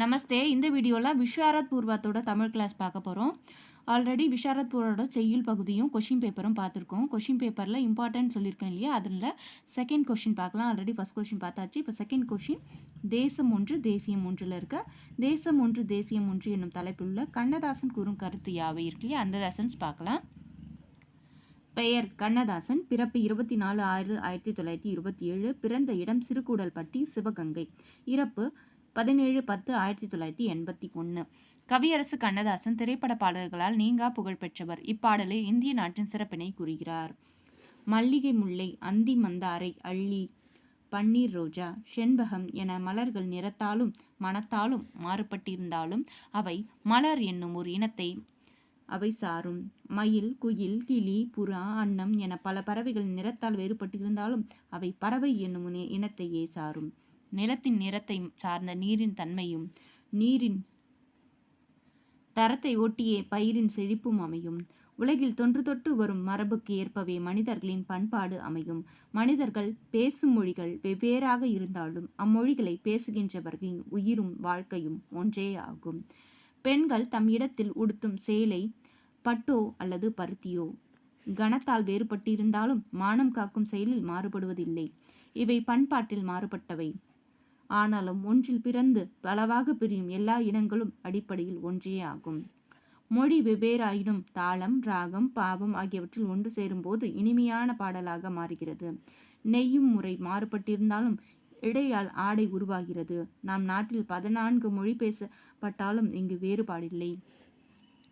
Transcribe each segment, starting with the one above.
நமஸ்தே. இந்த வீடியோவில் விஸ்வாரத் பூர்வத்தோட தமிழ் கிளாஸ் பார்க்க போகிறோம் ஆல்ரெடி விஷாரத் பூர்வோட செய்யுள் பகுதியும் கொஷின் பேப்பரும் பார்த்துருக்கோம். கொஷின் பேப்பரில் இம்பார்ட்டன்ட் சொல்லியிருக்கேன் இல்லையா? அதில் செகண்ட் கொஷின் பார்க்கலாம். ஆல்ரெடி ஃபஸ்ட் கொஷின் பார்த்தாச்சு. இப்போ செகண்ட் கொஷின் தேசம் ஒன்று தேசியம் ஒன்றில் இருக்க. தேசம் ஒன்று தேசியம் ஒன்று என்னும் தலைப்பில் உள்ள கண்ணதாசன் கூறும் கருத்து யாவை இருக்கு இல்லையா? அந்த லெசன்ஸ் பார்க்கலாம். பெயர் கண்ணதாசன். பிறப்பு இருபத்தி நாலு ஆறு ஆயிரத்தி தொள்ளாயிரத்தி இருபத்தி ஏழு. பிறந்த இடம் சிறுகூடல்பட்டி சிவகங்கை. இறப்பு பதினேழு பத்து ஆயிரத்தி தொள்ளாயிரத்தி எண்பத்தி ஒன்று கவியரசு கண்ணதாசன் திரைப்பட பாடல்களால் நீங்கா புகழ் பெற்றவர். இப்பாடலில் இந்திய நாட்டின் சிறப்பினை கூறுகிறார். மல்லிகை முல்லை அந்தி மந்தாரை அள்ளி பன்னீர் ரோஜா செண்பகம் என மலர்கள் நிறத்தாலும் மனத்தாலும் மாறுபட்டிருந்தாலும் அவை மலர் என்னும் ஒரு இனத்தை அவை சாரும். மயில் குயில் கிளி புறா அன்னம் என பல பறவைகள் நிறத்தால் வேறுபட்டிருந்தாலும் அவை பறவை என்னும் இனத்தையே சாரும். நிலத்தின் நிறத்தை சார்ந்த நீரின் தன்மையும் நீரின் தரத்தை ஒட்டியே பயிரின் செழிப்பும் அமையும். உலகில் தொன்று தொட்டு வரும் மரபுக்கு ஏற்பவே மனிதர்களின் பண்பாடு அமையும். மனிதர்கள் பேசும் மொழிகள் வெவ்வேறாக இருந்தாலும் அம்மொழிகளை பேசுகின்றவர்களின் உயிரும் வாழ்க்கையும் ஒன்றே ஆகும். பெண்கள் தம் இடத்தில் உடுத்தும் சேலை பட்டோ அல்லது பருத்தியோ கனத்தால் வேறுபட்டிருந்தாலும் மானம் காக்கும் செயலில் மாறுபடுவதில்லை. இவை பண்பாட்டில் மாறுபட்டவை. ஆனாலும் ஒன்றில் பிறந்து பலவாக பிரியும் எல்லா இனங்களும் அடிப்படையில் ஒன்றே ஆகும். மொழி வெவ்வேறாயினும் தாளம் ராகம் பாவம் ஆகியவற்றில் ஒன்று சேரும்போது இனிமையான பாடலாக மாறுகிறது. நெய்யும் முறை மாறுபட்டிருந்தாலும் இடையால் ஆடை உருவாகிறது. நம் நாட்டில் பதினான்கு மொழி பேசப்பட்டாலும் இங்கு வேறுபாடில்லை.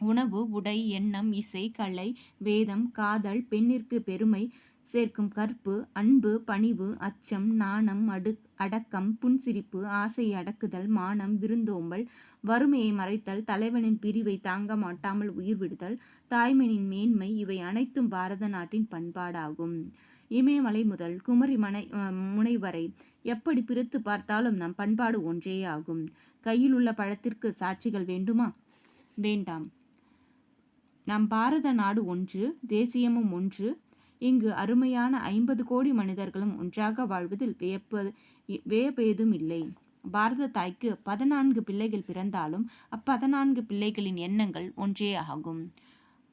உணவு உடை எண்ணம் இசை கலை வேதம் காதல் பெண்ணிற்கு பெருமை சேர்க்கும் கற்பு அன்பு பணிவு அச்சம் நாணம் அடு அடக்கம் புன்சிரிப்பு ஆசை அடக்குதல் மானம் விருந்தோம்பல் வறுமையை மறைத்தல் தலைவனின் பிரிவை தாங்க மாட்டாமல் உயிர் விடுதல் தாய்மனின் மேன்மை இவை அனைத்தும் பாரத நாட்டின் பண்பாடாகும். இமயமலை முதல் குமரி மனை முனை வரை எப்படி பிரித்து பார்த்தாலும் நம் பண்பாடு ஒன்றே ஆகும் கையில் உள்ள பழத்திற்கு சாட்சிகள் வேண்டுமா? வேண்டாம். நம் பாரத நாடு ஒன்று தேசியமும் ஒன்று இங்கு அருமையான ஐம்பது கோடி மனிதர்களும் ஒன்றாக வாழ்வதில் வியப்பு வியப்பேதும் இல்லை. பாரத தாய்க்கு பதினான்கு பிள்ளைகள் பிறந்தாலும் அப்பதினான்கு பிள்ளைகளின் எண்ணங்கள் ஒன்றே ஆகும்.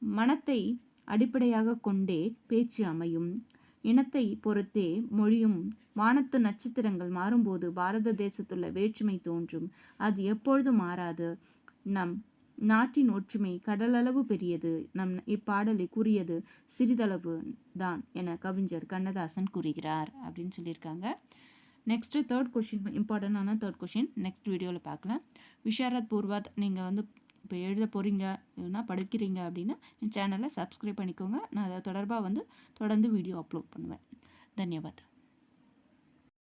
மனத்தை அடிப்படையாக கொண்டே பேச்சு அமையும். இனத்தை பொறுத்தே மொழியும் வானத்து நட்சத்திரங்கள் மாறும்போது பாரத தேசத்துள்ள வேற்றுமை தோன்றும். அது எப்பொழுதும் மாறாது. நம் நாட்டின் ஒற்றுமை கடலளவு பெரியது. நம் இப்பாடலை கூறியது சிறிதளவு தான் என கவிஞர் கண்ணதாசன் கூறுகிறார் அப்படின்னு சொல்லியிருக்காங்க. நெக்ஸ்ட்டு தேர்ட் கொஷின் இம்பார்ட்டண்டான தேர்ட் கொஷின் நெக்ஸ்ட் வீடியோவில் பார்க்கலாம். விஷாரத் பூர்வாத் நீங்கள் வந்து இப்போ எழுத போகிறீங்க இல்லைனா படிக்கிறீங்க அப்படின்னா என் சேனலை சப்ஸ்கிரைப் பண்ணிக்கோங்க. நான் அதை தொடர்பாக வந்து தொடர்ந்து வீடியோ அப்லோட் பண்ணுவேன். தன்யவாத்.